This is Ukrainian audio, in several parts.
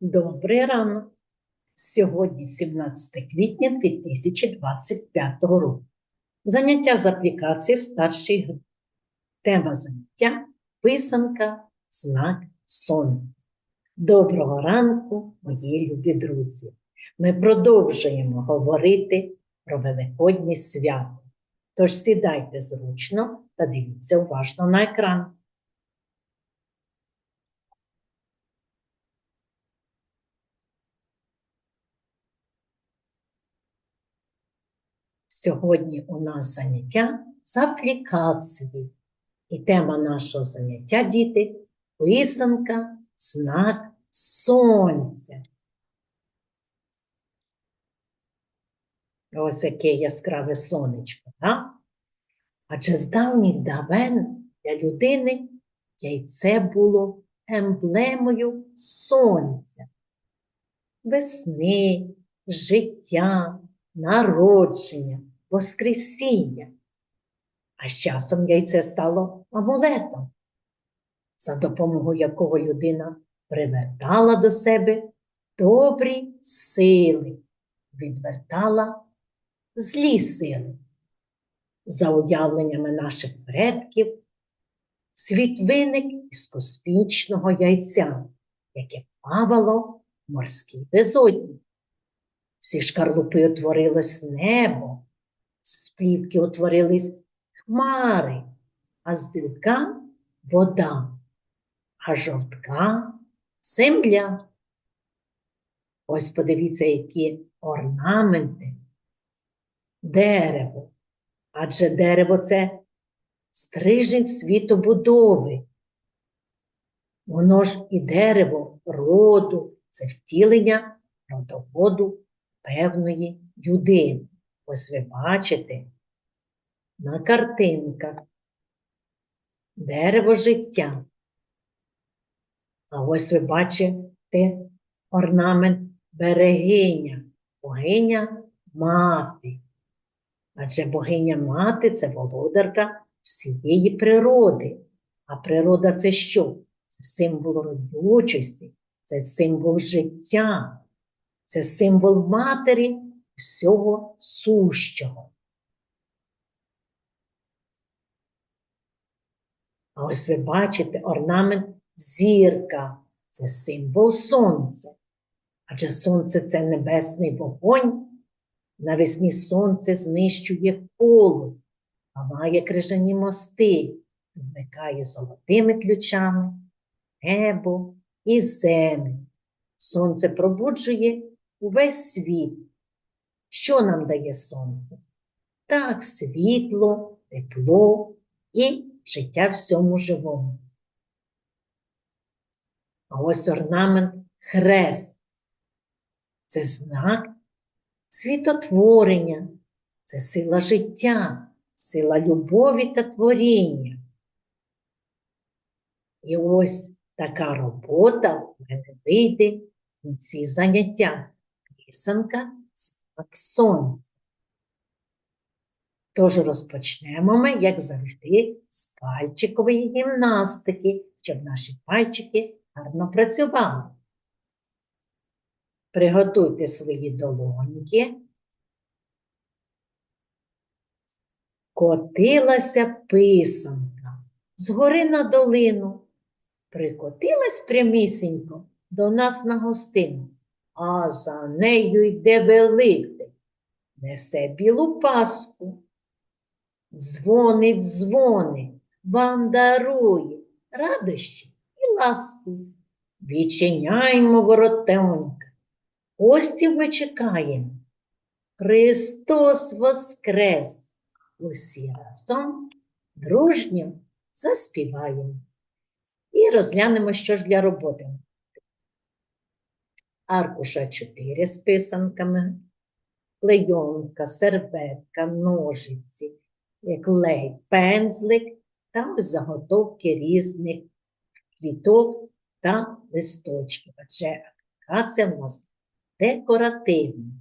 Добрий ранок! Сьогодні 17 квітня 2025 року. Заняття з аплікації в старшій групі. Тема заняття писанка, знак сонця. Доброго ранку, мої любі друзі! Ми продовжуємо говорити про Великоднє свято. Тож сідайте зручно та дивіться уважно на екран. Сьогодні у нас заняття з аплікації. І тема нашого заняття, діти, писанка, знак сонця. Ось яке яскраве сонечко, так? Адже з давніх давен для людини яйце було емблемою сонця, весни, життя, народження, воскресіння. А з часом яйце стало амулетом, за допомогою якого людина привертала до себе добрі сили, відвертала злі сили. За уявленнями наших предків, світ виник із космічного яйця, яке плавало в морській безодні. Всі шкарлупи утворилось небо, з плівки утворились хмари, а з білка вода, а жовтка земля. Ось подивіться, які орнаменти, дерево. Адже дерево це стрижень світобудови. Воно ж і дерево роду, це втілення родоводу певної людини. Ось ви бачите на картинках дерево життя. А ось ви бачите орнамент берегиня, богиня мати. Адже богиня мати це володарка всієї природи. А природа це що? Це символ родючості, це символ життя, це символ матері всього сущого. А ось ви бачите орнамент зірка це символ сонця. Адже сонце це небесний вогонь. Навесні сонце знищує коло, ламає крижані мости, вмикає золотими ключами небо і землю. Сонце пробуджує увесь світ. Що нам дає сонце? Так, світло, тепло і життя всьому живому. А ось орнамент хрест. Це знак світотворення, це сила життя, сила любові та творіння. І ось така робота в мене вийде в ці заняття. Писанка знак сонця. Тож розпочнемо ми, як завжди, з пальчикової гімнастики, щоб наші пальчики гарно працювали. Приготуйте свої долоньки. Котилася писанка згори на долину, прикотилась прямісінько до нас на гостину, а за нею йде великий, несе білу паску. Дзвонить, дзвонить, вам дарує радощі і ласку. Відчиняймо воротенька. Гостів ми чекаємо. Христос Воскрес! Усі разом дружньо заспіваємо. І розглянемо, що ж для роботи. Аркуша 4 з писанками, клейонка, серветка, ножиці, клей, пензлик та заготовки різних квіток та листочків. Адже аплікація в нас декоративна.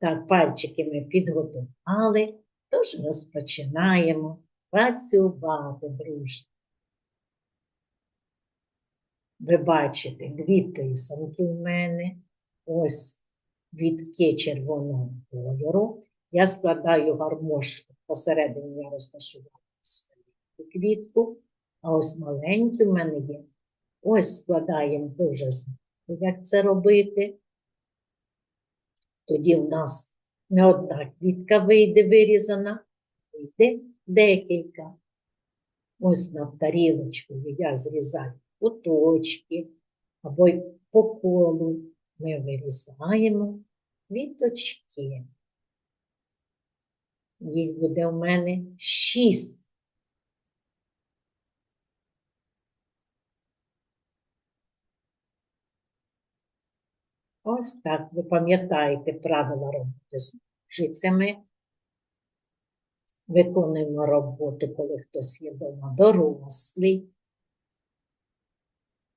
Так, пальчики ми підготували, тож розпочинаємо працювати дружно. Ви бачите дві писанки в мене. Ось вітки червоного кольору. Я складаю гармошку, посередині я розташувала велику квітку, а ось маленькі в мене є. Ось складаємо дуже знаєте, як це робити. Тоді в нас не одна квітка вийде вирізана, вийде декілька. Ось на тарілочку я зрізаю куточки або й по колу ми вирізаємо квіточки. Їх буде у мене шість. Ось так ви пам'ятаєте правила роботи з ножицями. Виконуємо роботу, коли хтось є вдома дорослий,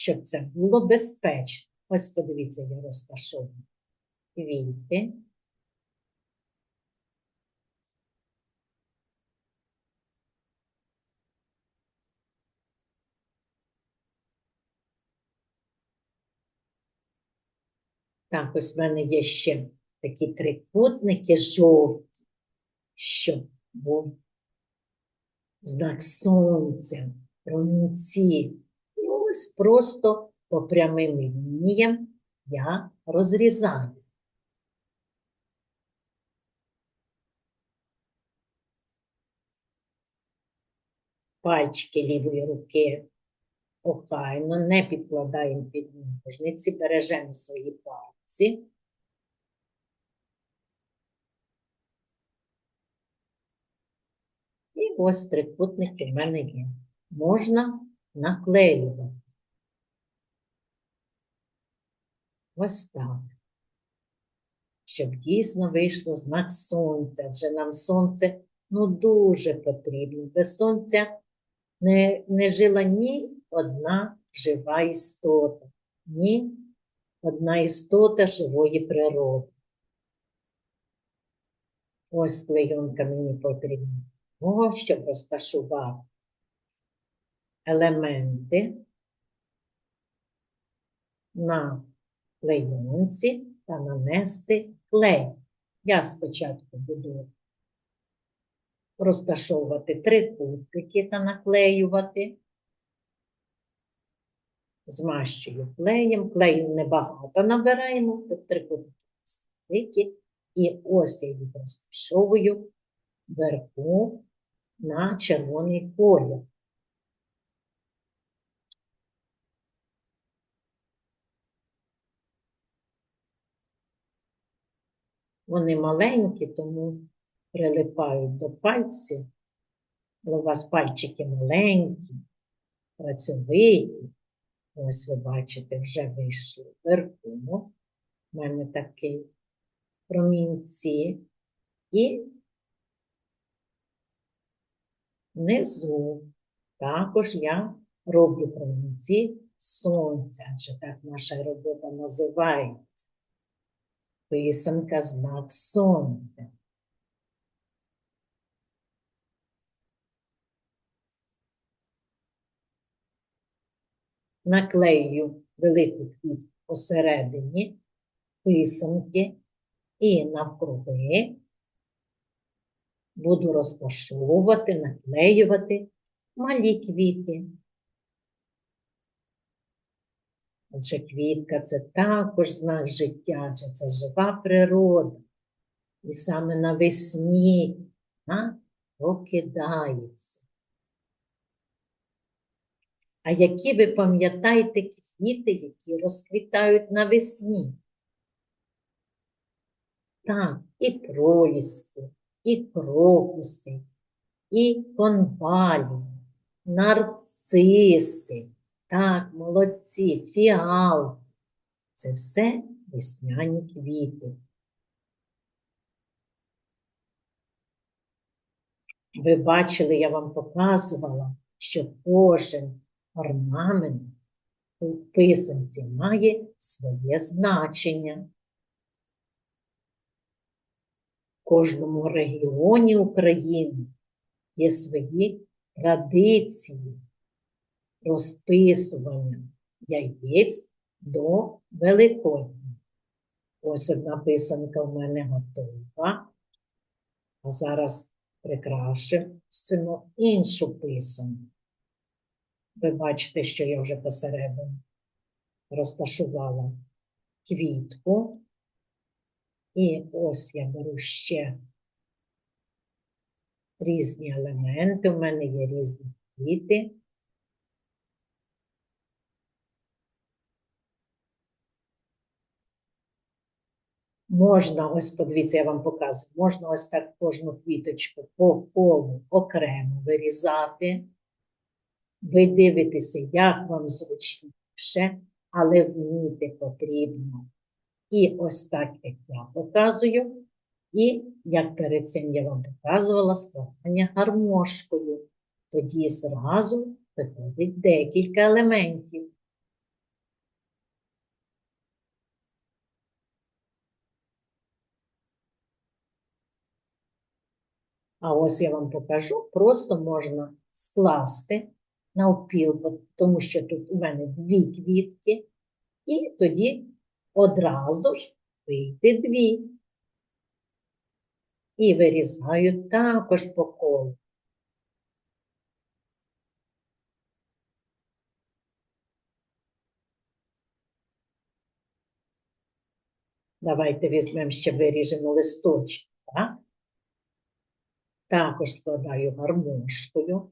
щоб це було безпечно. Ось подивіться, я розташовую квіти. Так, ось в мене є ще такі трикутники жовті, щоб був знак сонця, промінці. Ось просто по прямим лініям я розрізаю. Пальчики лівої руки охайно, не підкладаємо під ножниці, бережемо свої пальці. І ось трикутники в мене є. Можна наклеювати. Ось. Щоб дійсно вийшло знак сонця, адже нам сонце ну дуже потрібно. Без сонця не, не жила ні одна жива істота, ні одна істота живої природи. Ось клейонка мені потрібна. О, щоб розташувати елементи на клейонці та нанести клей. Я спочатку буду розташовувати трикутники та наклеювати. Змащую клеєм, клею небагато набираємо, тут трикутники, і ось я їх розташовую вверху на червоний колір. Вони маленькі, тому прилипають до пальців, але у вас пальчики маленькі, працьовиті. Ось ви бачите, вже вийшли вверху. У мене такий промінці. І внизу також я роблю промінці сонця, адже так наша робота називається. Писанка знак сонця. Наклею велику квітку посередині писанки і навкруги буду розташовувати, наклеювати малі квіти. Адже квітка це також знак життя, адже це жива природа. І саме навесні вона прокидається. А які ви пам'ятаєте квіти, які розквітають навесні? Так, і проліски, і крокуси, і конвалії, нарциси, так, молодці, фіалки. Це все весняні квіти. Ви бачили, я вам показувала, що кожен орнамент у писанці має своє значення. В кожному регіоні України є свої традиції розписування яєць до Великодня. Ось одна писанка в мене готова. А зараз прикрашимо іншу писанку. Ви бачите, що я вже посередині розташувала квітку. І ось я беру ще різні елементи. У мене є різні квіти. Можна, ось подивіться, я вам показую, можна ось так кожну квіточку по колу окремо вирізати. Ви дивитеся, як вам зручніше, але вміти потрібно. І ось так, як я показую, і як перед цим я вам показувала складання гармошкою. Тоді зразу виходить декілька елементів. А ось я вам покажу, просто можна скласти навпіл, тому що тут у мене дві квітки, і тоді одразу ж вийде дві. І вирізаю також по колу. Давайте візьмемо ще виріжемо листочки, так? Також складаю гармошкою.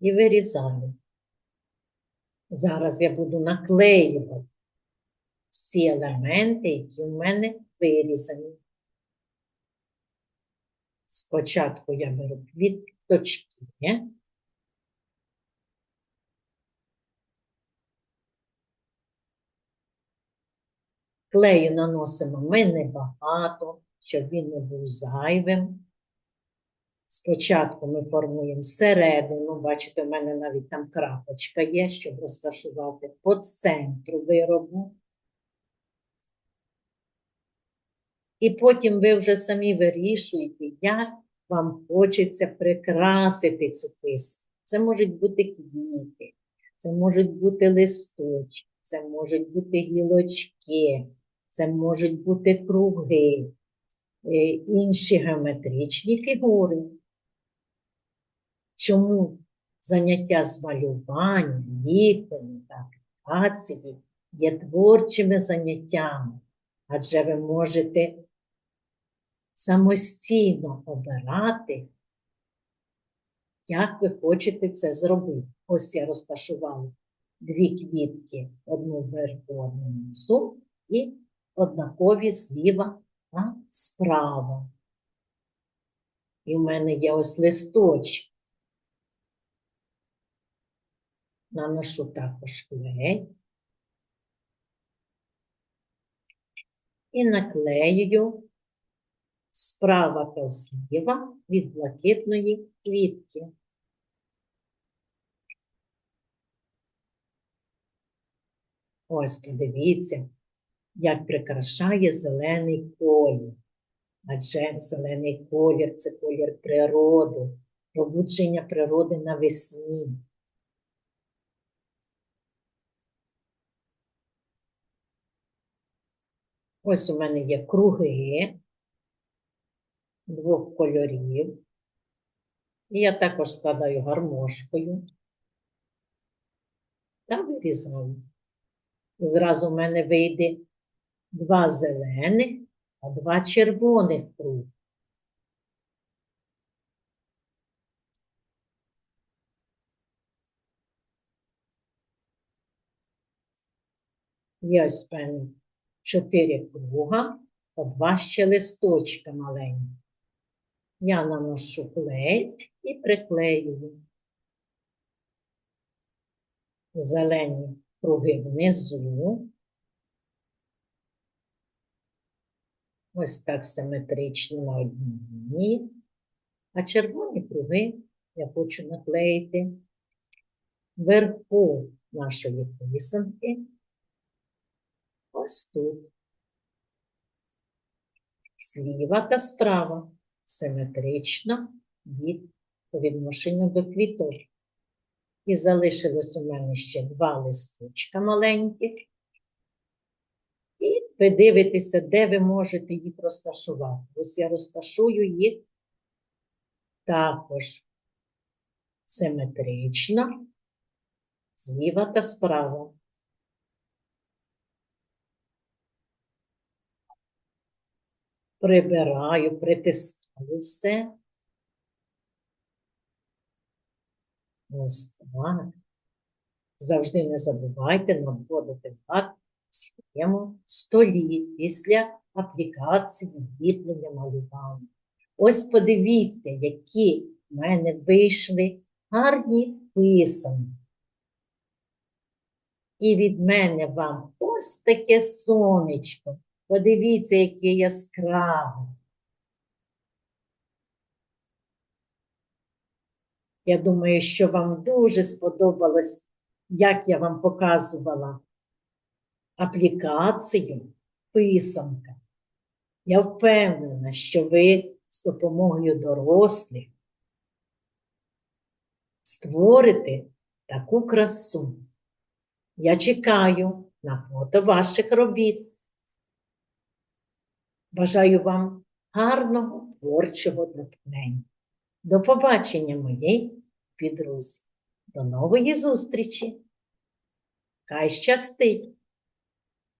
І вирізаю. Зараз я буду наклеювати всі елементи, які в мене вирізані. Спочатку я беру квіточки. Клею наносимо ми небагато, щоб він не був зайвим. Спочатку ми формуємо середину, бачите, у мене навіть там крапочка є, щоб розташувати по центру виробу. І потім ви вже самі вирішуєте, як вам хочеться прикрасити цю писку. Це можуть бути квіти, це можуть бути листочки, це можуть бути гілочки, це можуть бути круги, е, інші геометричні фігури. Чому заняття з малювання, ліплення та аплікації є творчими заняттями, адже ви можете самостійно обирати, як ви хочете це зробити. Ось я розташувала дві квітки, одну вверху, одну внизу, і однакові зліва та справа. І в мене є ось листочок. Наношу також клей і наклеюю справа та зліва від блакитної квітки. Ось подивіться, як прикрашає зелений колір. Адже зелений колір це колір природи, пробудження природи навесні. Ось у мене є круги двох кольорів. І я також складаю гармошкою та вирізаю. Зразу в мене вийде два зелених, а два червоних круги. Є ось в чотири круга та два ще листочка маленькі. Я наношу клей і приклеюю. Зелені круги внизу. Ось так симетрично на одній лінії. А червоні круги я хочу наклеїти вверху нашої писанки. Ось тут. Зліва та справа симетрично від по відношенню до квіток. І залишилось у мене ще два листочка маленьких. І ви дивитеся, де ви можете їх розташувати. Ось я розташую їх також симетрично, зліва та справа. Прибираю, притискаю все. Ось так. Завжди не забувайте наводити лад на своєму столі після аплікації ліплення малювання. Ось подивіться, які в мене вийшли гарні писанки. І від мене вам ось таке сонечко. Подивіться, яке яскраве. Я думаю, що вам дуже сподобалось, як я вам показувала аплікацію писанка. Я впевнена, що ви з допомогою дорослих створите таку красу. Я чекаю на фото ваших робіт. Бажаю вам гарного творчого натхнення. До побачення, мої підрузі. До нової зустрічі. Хай щастить!